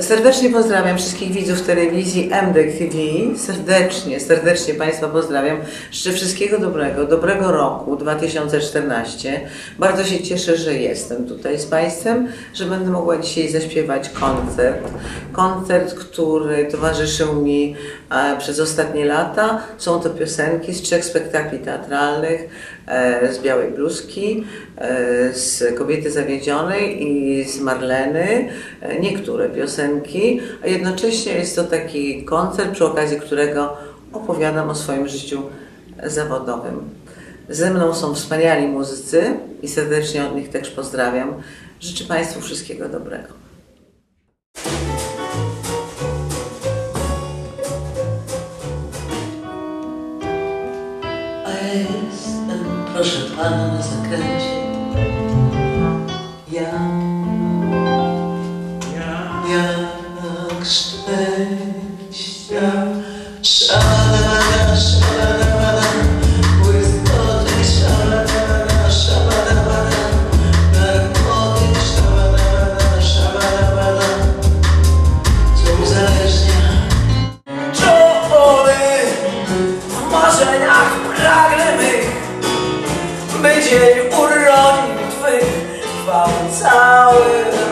Serdecznie pozdrawiam wszystkich widzów telewizji MDEK TV. Serdecznie, serdecznie Państwa pozdrawiam. Życzę wszystkiego dobrego, dobrego roku 2014. Bardzo się cieszę, że jestem tutaj z Państwem, że będę mogła dzisiaj zaśpiewać koncert. Koncert, który towarzyszył mi e, przez ostatnie lata. Są to piosenki z trzech spektakli teatralnych, e, z Białej Bluzki, e, z Kobiety Zawiedzionej i z Marleny. Niektóre piosenki, a jednocześnie jest to taki koncert, przy okazji którego opowiadam o swoim życiu zawodowym. Ze mną są wspaniali muzycy i serdecznie od nich też pozdrawiam. Życzę Państwu wszystkiego dobrego. A jestem, proszę Pana, na zakręcie. 没钱，不ใช่หัว